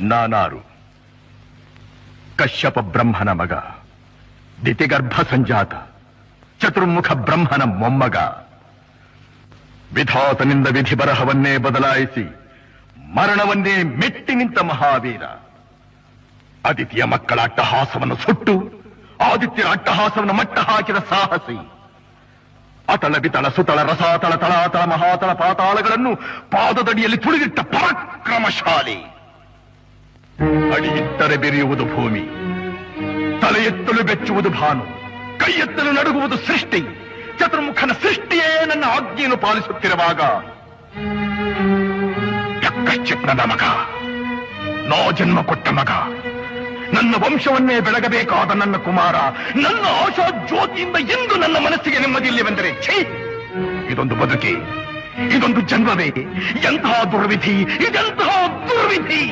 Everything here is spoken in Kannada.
ನಾನಾರು. ಕಶ್ಯಪ ಬ್ರಹ್ಮನ ಮಗ, ದಿತಿಗರ್ಭ ಸಂಜಾತ, ಚತುರ್ಮುಖ ಬ್ರಹ್ಮನ ಮೊಮ್ಮಗ. ವಿಧಾತನಿಂದ ವಿಧಿ ಬರಹವನ್ನೇ ಬದಲಾಯಿಸಿ, ಮರಣವನ್ನೇ ಮೆಟ್ಟಿ ನಿಂತ ಮಹಾವೀರ. ಆದಿತ್ಯ ಮಕ್ಕಳ ಅಟ್ಟಹಾಸವನ್ನು ಸುಟ್ಟು, ಆದಿತ್ಯರ ಅಟ್ಟಹಾಸವನ್ನು ಮಟ್ಟ ಹಾಕಿದ ಸಾಹಸಿ. ಅತಳ ಬಿತಳ ಸುತಳ ರಸಾತಳ ತಳಾತಳ ಮಹಾತಳ ಪಾತಾಳಗಳನ್ನು ಪಾದದಡಿಯಲ್ಲಿ ತುಳಿದಿಟ್ಟ ಪರಾಕ್ರಮಶಾಲಿ. ಅಡಿಯಿಟ್ಟರೆ ಬೆರೆಯುವುದು ಭೂಮಿ ತಲೆ ಎತ್ತಲು ಬೆಚ್ಚುವುದು ಭಾನು ಕೈ ಎತ್ತಲು ನಡುಗುವುದು ಸೃಷ್ಟಿ, ಚತುರ್ಮುಖನ ಸೃಷ್ಟಿಯೇ ನನ್ನ ಆಜ್ಞೆಯನ್ನು ಪಾಲಿಸುತ್ತಿರುವಾಗ ನನ್ನ ಮಗ, ನೋ ಜನ್ಮ ಕೊಟ್ಟ ಮಗ, ನನ್ನ ವಂಶವನ್ನೇ ಬೆಳಗಬೇಕಾದ ನನ್ನ ಕುಮಾರ, ನನ್ನ ಆಶಾ ಜ್ಯೋತಿಯಿಂದ ಎಂದು ನನ್ನ ಮನಸ್ಸಿಗೆ ನೆಮ್ಮದಿಯಿಲ್ಲವೆಂದರೆ ಛೇ, ಇದೊಂದು ಬದುಕೆ, ಇದೊಂದು ಜನ್ಮವೇ ಎಂತಹ ದುರ್ವಿಧಿ ಇದೆಂತಹ ದುರ್ವಿಧಿ.